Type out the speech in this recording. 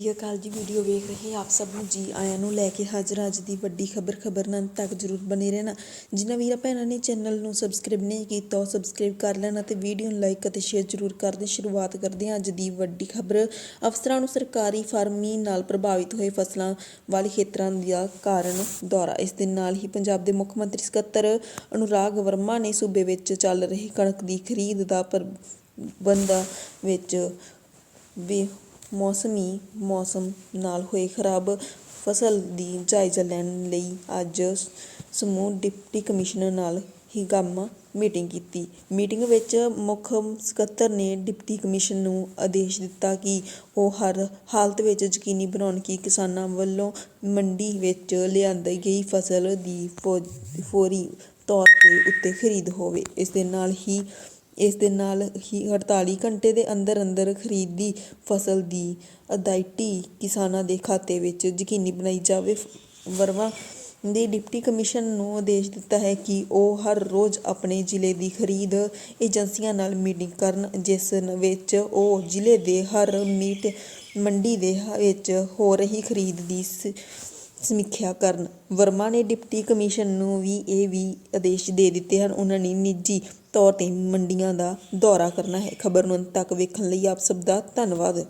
ਸ੍ਰੀ ਅਕਾਲ ਜੀ ਵੀਡੀਓ ਵੇਖ ਰਹੇ ਆਪ ਸਭ ਨੂੰ ਜੀ ਆਇਆਂ ਨੂੰ ਲੈ ਕੇ ਹਾਜ਼ਰ ਅੱਜ ਦੀ ਵੱਡੀ ਖਬਰ ਖਬਰ ਨਾਲ ਤੱਕ ਜਰੂਰ ਬਨੇ ਰਹਿਣਾ। ਜਿਨ੍ਹਾਂ ਵੀਰਾਂ ਭੈਣਾਂ ਨੇ ਚੈਨਲ ਨੂੰ ਸਬਸਕ੍ਰਾਈਬ ਨਹੀਂ ਕੀਤਾ, ਉਹ ਸਬਸਕ੍ਰਾਈਬ ਕਰ ਲੈਣਾ ਤੇ ਵੀਡੀਓ ਨੂੰ ਲਾਈਕ ਅਤੇ ਸ਼ੇਅਰ ਜਰੂਰ ਕਰਦੇ ਸ਼ੁਰੂਆਤ ਕਰਦੇ ਹਾਂ। ਅੱਜ ਦੀ ਵੱਡੀ ਖਬਰ, ਅਫਸਰਾਂ ਨੂੰ ਸਰਕਾਰੀ ਫਾਰਮੀ ਨਾਲ ਪ੍ਰਭਾਵਿਤ ਹੋਏ ਫਸਲਾਂ ਵਾਲੇ ਖੇਤਰਾਂ ਦਾ ਕਾਰਨ ਦੌਰਾ। ਇਸ ਦੇ ਨਾਲ ਹੀ ਪੰਜਾਬ ਦੇ ਮੁੱਖ ਮੰਤਰੀ ਸਕੱਤਰ ਅਨੁਰਾਗ ਵਰਮਾ ਨੇ ਸੂਬੇ ਵਿੱਚ ਚੱਲ ਰਹੀ ਕਣਕ ਦੀ ਖਰੀਦ ਦਾ ਪ੍ਰਬੰਧਾਂ ਵਿੱਚ ਵੀ ਮੌਸਮੀ ਮੌਸਮ ਨਾਲ ਹੋਏ ਖਰਾਬ ਫਸਲ ਦੀ ਜਾਇਜ਼ਾ ਲੈਣ ਲਈ ਅੱਜ ਸਮੂਹ ਡਿਪਟੀ ਕਮਿਸ਼ਨਰ ਨਾਲ ਹਿਗਾਮਾ ਮੀਟਿੰਗ ਕੀਤੀ। ਮੀਟਿੰਗ ਵਿੱਚ ਮੁੱਖ ਸਕੱਤਰ ਨੇ ਡਿਪਟੀ ਕਮਿਸ਼ਨ ਨੂੰ ਆਦੇਸ਼ ਦਿੱਤਾ ਕਿ ਉਹ ਹਰ ਹਾਲਤ ਵਿੱਚ ਯਕੀਨੀ ਬਣਾਉਣ ਕਿ ਕਿਸਾਨਾਂ ਵੱਲੋਂ ਮੰਡੀ ਵਿੱਚ ਲਿਆਂਦੀ ਗਈ ਫਸਲ ਦੀ ਫੌ- ਫੌਰੀ ਤੌਰ ਤੇ ਉੱਤੇ ਖਰੀਦ ਹੋਵੇ। ਇਸ ਦੇ ਨਾਲ ਹੀ ਇਸ ਦੇ ਨਾਲ ਹੀ 48 ਘੰਟੇ ਦੇ ਅੰਦਰ ਅੰਦਰ ਖਰੀਦੀ ਫਸਲ ਦੀ ਅਦਾਇਗੀ ਕਿਸਾਨਾਂ ਦੇ ਖਾਤੇ ਵਿੱਚ ਯਕੀਨੀ ਬਣਾਈ ਜਾਵੇ। ਵਰਮਾ ਨੇ ਡਿਪਟੀ ਕਮਿਸ਼ਨ ਨੂੰ ਆਦੇਸ਼ ਦਿੱਤਾ ਹੈ ਕਿ ਉਹ ਹਰ ਰੋਜ਼ ਆਪਣੇ ਜ਼ਿਲ੍ਹੇ ਦੀ ਖਰੀਦ ਏਜੰਸੀਆਂ ਨਾਲ ਮੀਟਿੰਗ ਕਰਨ, ਜਿਸ ਵਿੱਚ ਉਹ ਜ਼ਿਲ੍ਹੇ ਦੇ ਹਰ ਮੀਟ ਮੰਡੀ ਦੇ ਵਿੱਚ ਹੋ ਰਹੀ ਖਰੀਦ ਦੀ ਸ- ਸਮੀਖਿਆ ਕਰਨ। ਵਰਮਾ ਨੇ ਡਿਪਟੀ ਕਮਿਸ਼ਨ ਨੂੰ ਵੀ ਇਹ ਵੀ ਆਦੇਸ਼ ਦੇ ਦਿੱਤੇ ਹਨ। ਉਹਨਾਂ ਨੇ ਨਿੱਜੀ ਤੌਰ ਤੇ ਮੰਡੀਆਂ ਦਾ ਦੌਰਾ ਕਰਨਾ ਹੈ। ਖਬਰ ਨੂੰ ਅੰਤ ਤੱਕ ਵੇਖਣ ਲਈ ਆਪ ਸਭ ਦਾ ਧੰਨਵਾਦ।